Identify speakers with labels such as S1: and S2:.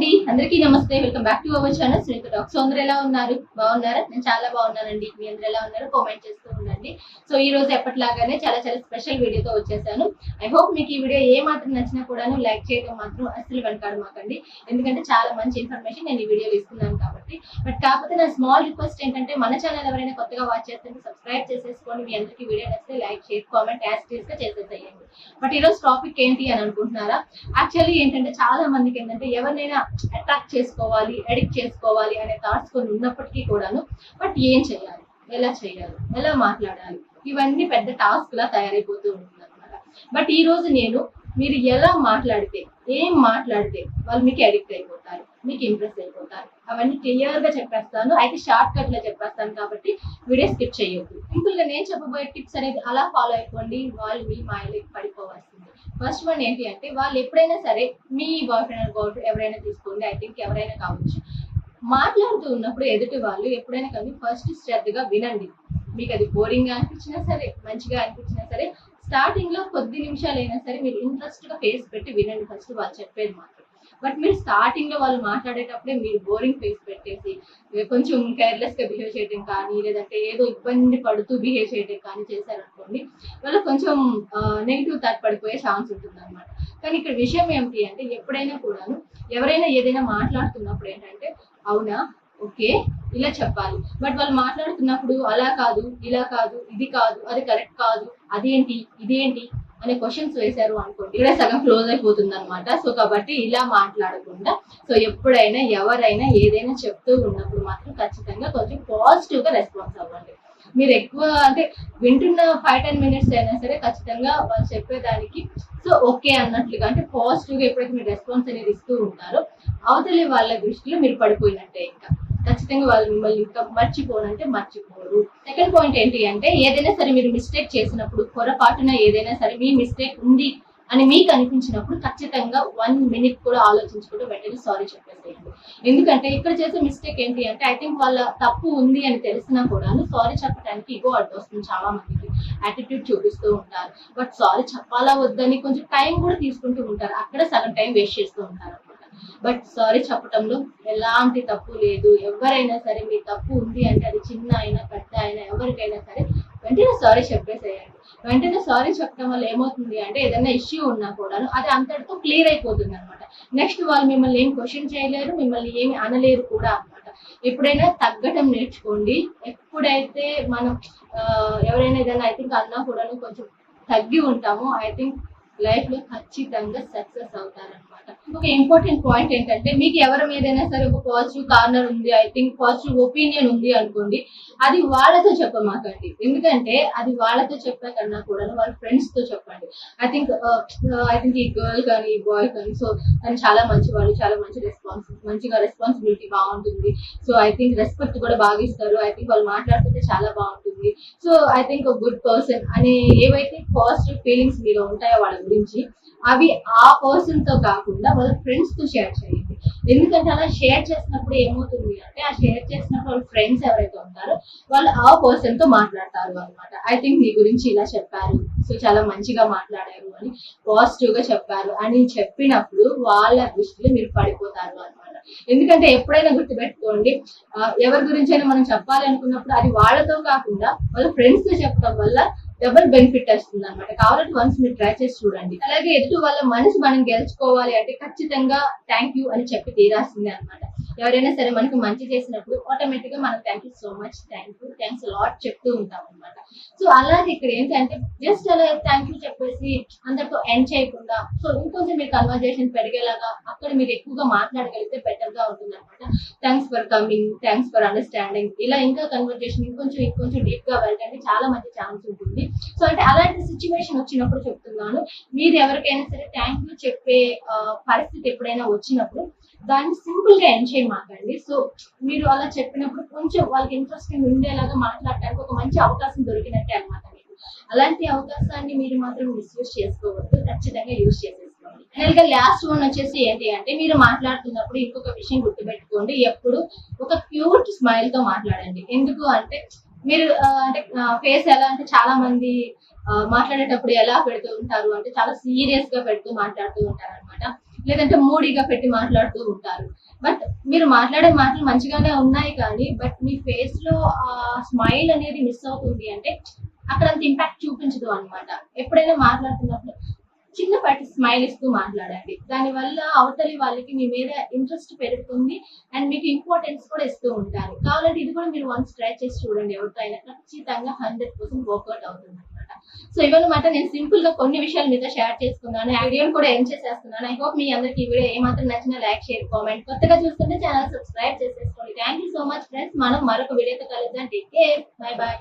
S1: అండి. అందరికీ నమస్తే. Welcome back to our channel Sunitha talk so అందరు ఎలా ఉన్నారు? బాగున్నారా? నేను చాలా బాగున్నానండి. మీ అందరు ఎలా ఉన్నారు? కామెంట్ చేస్తూ ఉండండి. సో ఈ రోజు ఎప్పటిలాగానే చాలా చాలా స్పెషల్ వీడియోతో వచ్చేసాను. ఐ హోప్ మీకు ఈ వీడియో ఏ మాత్రం నచ్చినా కూడాను లైక్ చేయడం మాత్రం అస్సలు వెనకాడు మాకండి ఎందుకంటే చాలా మంచి ఇన్ఫర్మేషన్ నేను ఈ వీడియో ఇస్తున్నాను కాబట్టి. బట్ కాకపోతే నా స్మాల్ రిక్వెస్ట్ ఏంటంటే మన ఛానల్ ఎవరైనా కొత్తగా వాచ్ చేస్తుంటే సబ్స్క్రైబ్ చేసేసుకోండి. మీ అందరికీ వీడియో నచ్చితే లైక్ షేర్ కామెంట్ యాజ్గా చేసేసేయండి. బట్ ఈరోజు టాపిక్ ఏంటి అని అనుకుంటున్నారా? యాక్చువల్లీ ఏంటంటే చాలా మందికి ఏంటంటే ఎవరినైనా అట్రాక్ట్ చేసుకోవాలి ఎడిక్ట్ చేసుకోవాలి అనే థాట్స్ కొన్ని ఉన్నప్పటికీ కూడాను బట్ ఏం చేయాలి? ఎలా చేయాలి? ఎలా మాట్లాడాలి? ఇవన్నీ పెద్ద టాస్క్ లా తయారైపోతూ ఉంటుంది బట్ ఈ రోజు నేను మీరు ఎలా మాట్లాడితే ఏం మాట్లాడితే వాళ్ళు మీకు అడిక్ట్ అయిపోతారు మీకు ఇంప్రెస్ అయిపోతారు. అవన్నీ క్లియర్గా చెప్పేస్తాను. అయితే షార్ట్ కట్లో చెప్పేస్తాను కాబట్టి వీడియో స్కిప్ చేయొద్దు. సింపుల్గా నేను చెప్పబోయే టిప్స్ అనేది అలా ఫాలో అయిపోండి. వాళ్ళు మీ మాయలోకి పడిపోవాల్సింది. ఫస్ట్ వన్ ఏంటి అంటే వాళ్ళు ఎప్పుడైనా సరే మీ బాయ్ ఫ్రెండ్ గర్ల్ ఫ్రెండ్ ఎవరైనా తీసుకోండి. ఐ థింక్ ఎవరైనా కావచ్చు. మాట్లాడుతూ ఉన్నప్పుడు ఎదుటి వాళ్ళు ఎప్పుడైనా కానీ ఫస్ట్ శ్రద్ధగా వినండి. మీకు అది బోరింగ్గా అనిపించినా సరే మంచిగా అనిపించినా సరే స్టార్టింగ్లో కొద్ది నిమిషాలు అయినా సరే మీరు ఇంట్రెస్ట్గా ఫేస్ పెట్టి వినండి ఫస్ట్ వాళ్ళు చెప్పేది మాత్రం. బట్ మీరు స్టార్టింగ్లో వాళ్ళు మాట్లాడేటప్పుడే మీరు బోరింగ్ ఫేస్ పెట్టేసి కొంచెం కేర్లెస్గా బిహేవ్ చేయడం కానీ లేదంటే ఏదో ఇబ్బంది పడుతూ బిహేవ్ చేయడం కానీ చేశారనుకోండి వాళ్ళు కొంచెం నెగిటివ్ థాట్ పడిపోయే ఛాన్స్ ఉంటుంది అనమాట కానీ ఇక్కడ విషయం ఏమిటి అంటే ఎప్పుడైనా కూడాను ఎవరైనా ఏదైనా మాట్లాడుతున్నప్పుడు ఏంటంటే అవునా? ఓకే. ఇలా చెప్పాలి. బట్ వాళ్ళు మాట్లాడుతున్నప్పుడు అలా కాదు ఇలా కాదు ఇది కాదు అది కరెక్ట్ కాదు అదేంటి ఇదేంటి అనే క్వశ్చన్స్ వేశారు అనుకోండి ఇక్కడ సగం క్లోజ్ అయిపోతుంది అనమాట సో కాబట్టి ఇలా మాట్లాడకుండా సో ఎప్పుడైనా ఎవరైనా ఏదైనా చెప్తూ ఉన్నప్పుడు మాత్రం ఖచ్చితంగా కొంచెం పాజిటివ్గా రెస్పాన్స్ అవ్వండి. మీరు ఎక్కువ అంటే వింటున్న ఫైవ్ టెన్ మినిట్స్ అయినా సరే ఖచ్చితంగా వాళ్ళు చెప్పేదానికి సో ఓకే అన్నట్లుగా అంటే పాజిటివ్గా ఎప్పుడైతే మీరు రెస్పాన్స్ అనేది ఇస్తూ ఉంటారో అవతలి వాళ్ళ దృష్టిలో మీరు పడిపోయినట్టే ఇంకా. ఖచ్చితంగా వాళ్ళు మిమ్మల్ని ఇంకా మర్చిపోనంటే మర్చిపోరు. సెకండ్ పాయింట్ ఏంటి అంటే ఏదైనా సరే మీరు మిస్టేక్ చేసినప్పుడు పొరపాటున ఏదైనా సరే మీ మిస్టేక్ ఉంది అని మీకు అనిపించినప్పుడు ఖచ్చితంగా వన్ మినిట్ కూడా ఆలోచించుకుంటూ వెంటనే సారీ చెప్పేసేయండి. ఎందుకంటే ఇక్కడ చేసే మిస్టేక్ ఏంటి అంటే ఐ థింక్ వాళ్ళ తప్పు ఉంది అని తెలిసినా కూడా సారీ చెప్పడానికి ఇగో అడ్డు వస్తుంది చాలా మందికి యాటిట్యూడ్ చూపిస్తూ ఉంటారు. బట్ సారీ చెప్పాలా వద్దని కొంచెం టైం కూడా తీసుకుంటూ ఉంటారు. అక్కడ సగం టైం వేస్ట్ చేస్తూ ఉంటారు. బట్ సారీ చెప్పటంలో ఎలాంటి తప్పు లేదు. ఎవరైనా సరే మీ తప్పు ఉంది అంటే అది చిన్న అయినా పెద్ద అయినా ఎవరికైనా సరే వెంటనే సారీ చెప్పేసేయండి. వెంటనే సారీ చెప్పడం వల్ల ఏమవుతుంది అంటే ఏదైనా ఇష్యూ ఉన్నా కూడా అది అంతటితో క్లియర్ అయిపోతుంది అనమాట నెక్స్ట్ వాళ్ళు మిమ్మల్ని ఏం క్వశ్చన్ చేయలేరు మిమ్మల్ని ఏమి అనలేరు కూడా అనమాట ఎప్పుడైనా తగ్గటం నేర్చుకోండి. ఎప్పుడైతే మనం ఎవరైనా ఏదైనా ఐ థింక్ అన్నా కూడా కొంచెం తగ్గి ఉంటామో. ఐ థింక్ లైఫ్లో ఖచ్చితంగా సక్సెస్ అవుతారనమాట ఒక ఇంపార్టెంట్ పాయింట్ ఏంటంటే మీకు ఎవరి మీదైనా సరే ఒక పాజిటివ్ కార్నర్ ఉంది ఐ థింక్ పాజిటివ్ ఒపీనియన్ ఉంది అనుకోండి అది వాళ్ళతో చెప్పమాకండి. ఎందుకంటే అది వాళ్ళతో చెప్పే కన్నా కూడా వాళ్ళ ఫ్రెండ్స్తో చెప్పండి. ఐ థింక్ ఐ థింక్ ఈ గర్ల్ కానీ ఈ బాయ్ కానీ సో తను చాలా మంచి వాళ్ళు చాలా మంచి రెస్పాన్స్ మంచిగా రెస్పాన్సిబిలిటీ బాగుంటుంది. సో ఐ థింక్ రెస్పెక్ట్ కూడా బాగా ఇస్తారు. ఐ థింక్ వాళ్ళు మాట్లాడుతుంటే చాలా బాగుంటుంది. So I think good person అనే ఏవైతే పాజిటివ్ ఫీలింగ్స్ మీలో ఉంటాయో వాళ్ళ గురించి అవి ఆ పర్సన్తో కాకుండా వాళ్ళ ఫ్రెండ్స్తో షేర్ చేయండి. ఎందుకంటే అలా షేర్ చేసినప్పుడు ఏమవుతుంది అంటే ఆ షేర్ చేసినప్పుడు వాళ్ళ ఫ్రెండ్స్ ఎవరైతే ఉంటారో వాళ్ళు ఆ పర్సన్తో మాట్లాడతారు అనమాట ఐ థింక్ నీ గురించి ఇలా చెప్పారు. సో చాలా మంచిగా మాట్లాడారు అని పాజిటివ్గా చెప్పారు అని చెప్పినప్పుడు వాళ్ళ దృష్టిలో మీరు పడిపోతారు అనమాట ఎందుకంటే ఎప్పుడైనా గుర్తుపెట్టుకోండి ఎవరి గురించి అయినా మనం చెప్పాలి అనుకున్నప్పుడు అది వాళ్ళతో కాకుండా వాళ్ళ ఫ్రెండ్స్తో చెప్పడం వల్ల డబుల్ బెనిఫిట్ వస్తుంది అనమాట కావాలంటే వన్స్ మీరు ట్రై చేసి చూడండి. అలాగే ఎదుటి వాళ్ళ మనసు మనం గెలుచుకోవాలి అంటే ఖచ్చితంగా థ్యాంక్ యూ అని చెప్పి తీరాల్సిందే అనమాట ఎవరైనా సరే మనకు మంచి చేసినప్పుడు ఆటోమేటిక్గా మనం thank you so much thank you thanks lot చెప్తూ ఉంటాం అనమాట సో అలాగే ఇక్కడ ఏంటంటే జస్ట్ అలా థ్యాంక్ యూ చెప్పేసి అందరితో ఎండ్ చేయకుండా సో ఇంకొంచెం మీరు కన్వర్జేషన్ పెరిగేలాగా అక్కడ మీరు ఎక్కువగా మాట్లాడగలిగితే బెటర్గా ఉంటుంది అనమాట thanks for coming thanks for understanding ఇలా ఇంకా కన్వర్జేషన్ ఇంకొంచెం ఇంకొంచెం డీప్గా వెళ్ళడానికి చాలా మంచి ఛాన్స్ ఉంటుంది. సో అంటే అలాంటి సిచ్యువేషన్ వచ్చినప్పుడు చెప్తున్నాను. మీరు ఎవరికైనా సరే థ్యాంక్ యూ చెప్పే పరిస్థితి ఎప్పుడైనా వచ్చినప్పుడు దాన్ని సింపుల్గా ఎండ్ చేయమాకండి. సో మీరు అలా చెప్పినప్పుడు కొంచెం వాళ్ళకి ఇంట్రెస్టింగ్ ఉండేలాగా మాట్లాడటానికి ఒక మంచి అవకాశం దొరికినట్టే అనమాట మీకు. అలాంటి అవకాశాన్ని మీరు మాత్రం మిస్యూజ్ చేసుకోవద్దు. ఖచ్చితంగా యూజ్ చేసేసుకోండి. ఫైనల్గా లాస్ట్ వన్ వచ్చేసి ఏంటి అంటే మీరు మాట్లాడుతున్నప్పుడు ఇంకొక విషయం గుర్తుపెట్టుకోండి. ఎప్పుడు ఒక క్యూట్ స్మైల్తో మాట్లాడండి. ఎందుకు అంటే మీరు అంటే ఫేస్ ఎలా అంటే చాలా మంది మాట్లాడేటప్పుడు ఎలా పెడుతూ ఉంటారు అంటే చాలా సీరియస్గా పెడుతూ మాట్లాడుతూ ఉంటారు అనమాట లేదంటే మూడీగా పెట్టి మాట్లాడుతూ ఉంటారు. బట్ మీరు మాట్లాడే మాటలు మంచిగానే ఉన్నాయి కానీ బట్ మీ ఫేస్లో ఆ స్మైల్ అనేది మిస్ అవుతుంది అంటే అక్కడ అంత ఇంపాక్ట్ చూపించదు అన్నమాట. ఎప్పుడైనా మాట్లాడుతున్నప్పుడు చిన్నపాటి స్మైల్ ఇస్తూ మాట్లాడండి. దానివల్ల అవతలి వాళ్ళకి మీ మీద ఇంట్రెస్ట్ పెరుగుతుంది అండ్ మీకు ఇంపార్టెన్స్ కూడా ఇస్తూ ఉంటారు. కావాలంటే ఇది కూడా మీరు వన్స్ ట్రై చేసి చూడండి ఎవరితో అయినా. ఖచ్చితంగా హండ్రెడ్ పర్సెంట్ వర్కౌట్ అవుతుంది. సో ఇవన్నమాట నేను సింపుల్గా కొన్ని విషయాలు మీతో షేర్ చేసుకున్నాను. ఆ వీడియోని కూడా ఏం చేసేస్తున్నాను. ఐ హోప్ మీ అందరికి ఈ వీడియో ఏమాత్రం నచ్చిన లైక్ షేర్ కామెంట్ కొత్తగా చూస్తుంటే ఛానల్ సబ్స్క్రైబ్ చేసేసుకోండి. Thank you so much friends మనం మరొక వీడియోతో కలుద్దాం. Take care bye bye